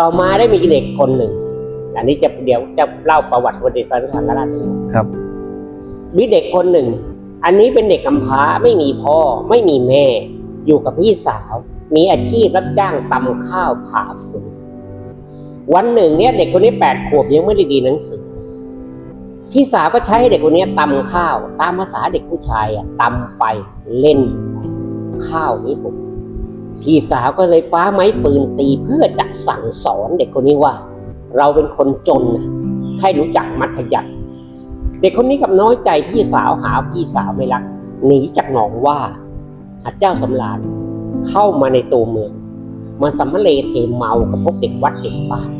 ต่อมาได้มีเด็กคนหนึ่ง อันนี้จะเดี๋ยวจะเล่าประวัติวันเด็กพระสังฆราชให้ฟังครับมีเด็กคนหนึ่ง อันนี้เป็นเด็กกำพร้าไม่มีพ่อไม่มีแม่ อยู่กับพี่สาว มีอาชีพรับจ้างตำข้าวผ่าฟืนวันหนึ่งเนี่ยเด็กคนนี้แปดขวบยังไม่ได้ดีหนังสือพี่สาวก็ใช้ให้เด็กคนนี้ตำข้าว ตามภาษาเด็กผู้ชายอะตำไปเล่นไปข้าวนี้ผม พี่สาวก็เลยฟ้าไม้ปืนตีเพื่อจะสั่งสอนเด็กคนนี้ว่า เราเป็นคนจนให้รู้จักมัธยัติเด็กคนนี้กับน้อยใจพี่สาวหาพี่สาวไม่รักหนีจากหนองว่าหาเจ้าสำราญเข้ามาในตัวเมืองมาสัมมะเลเทเมากับพวกเด็กวัดเด็กบ้าน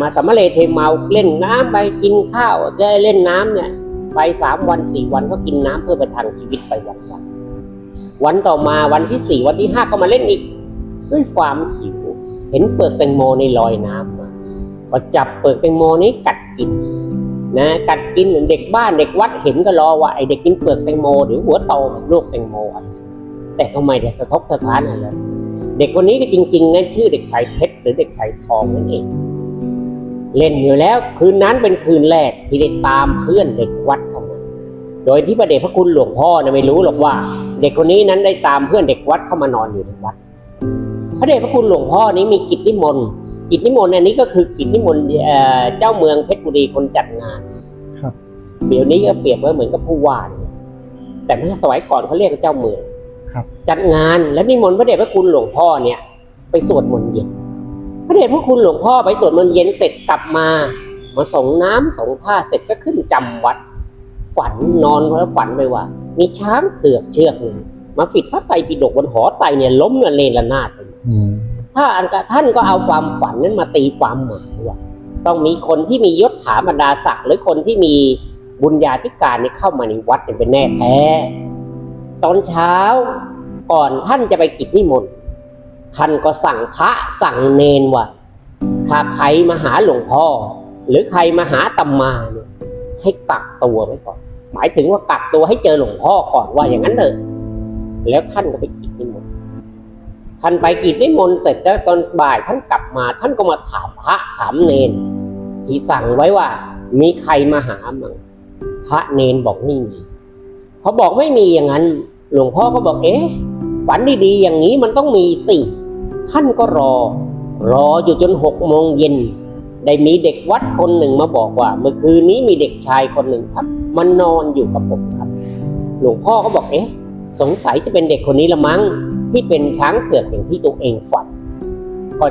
มาสัมมะเลเทเมาเล่นน้ำไปกินข้าวจะเล่นน้ำเนี่ยไปสามวันสี่วันก็กินน้ำเพื่อประทังชีวิตไปวันวัน วันต่อมาวันที่สี่วันที่ห้าก็มาเล่นอีก ด้วยความหิว เห็นเปลือกแตงโมในลอยน้ำมาพอจับเปลือกแตงโมนี้กัดกินนะกัดกินเหมือนเด็กบ้านเด็กวัดเห็นก็รอว่าไอเด็กกินเปลือกแตงโมเดี๋ยวหัวโตเหมือนลูกแตงโมอะไรแต่ทำไมเด็กสะทกสะท้านอะไรเด็กคนนี้ก็จริงๆนะชื่อเด็กชายเพชรหรือเด็กชายทองนั่นเองเล่นอยู่แล้วคืนนั้นเป็นคืนแรกที่ได้ตามเพื่อนเด็กวัดเข้ามาโดยที่พระเดชพระคุณหลวงพ่อนะไม่รู้หรอกว่า เด็กคนนี้นั้นได้ตามเพื่อนเด็กวัดเข้ามานอนอยู่ในวัดพระเดชพระคุณหลวงพ่อนี้มีกิจนิมนต์กิจนิมนต์อันนี้ก็คือกิจนิมนต์เอ่อเจ้าเมืองเพชรบุรีคนจัดงานครับเดี๋ยวนี้ก็เปรียบไว้เหมือนกับผู้ว่าเนี่ยแต่เมื่อสมัยก่อนเขาเรียกว่าเจ้าเมืองครับ จัดงานและนิมนต์พระเดชพระคุณหลวงพ่อเนี่ย ไปสวดมนต์เย็น พระเดชพระคุณหลวงพ่อไปสวดมนต์เย็นเสร็จกลับมามาส่งน้ำส่งท่าเสร็จก็ขึ้นจำวัด ฝันนอนแล้วฝันไปว่า มีช้างเผือกเชือกหนึ่งมาฟิดพระไตรปิฎกบนหอไตรเนี่ยล้มระเนระนาดไปอืมถ้าอันกะท่านก็เอาความฝันนั้นมาตีความหมายว่าต้องมีคนที่มียศถาบรรดาศักดิ์หรือคนที่มีบุญญาธิการนี่เข้ามาในวัดเนี่ยเป็นแน่แท้ตอนเช้าก่อนท่านจะไปกิจนิมนต์ท่านก็สั่งพระสั่งเนนว่าถ้าใครมาหาหลวงพ่อ หรือใครมาหาตำมาเนี่ยให้กักตัวไว้ก่อน หมายถึงว่ากักตัวให้เจอหลวงพ่อก่อนว่าอย่างนั้นเถอะแล้วท่านก็ไปกิจนิมนต์ท่านไปกิจนิมนต์เสร็จแล้วตอนบ่ายท่านกลับมา ท่านก็มาถามพระถามเนน ที่สั่งไว้ว่า มีใครมาหามั่งพระเนนบอกไม่มีพอบอกไม่มีอย่างนั้น หลวงพ่อก็บอกเอ๊ะฝันดีๆอย่างนี้มันต้องมีสิท่านก็รอ รออยู่จนหกโมงเย็นได้มีเด็กวัดคนหนึ่งมาบอกว่า เมื่อคืนนี้มีเด็กชายคนหนึ่งครับ มันนอนอยู่กับผมครับ หลวงพ่อก็บอกเอ๊ะสงสัยจะเป็นเด็กคนนี้ละมั้งที่เป็นช้างเผือกอย่างที่ตัวเองฝัน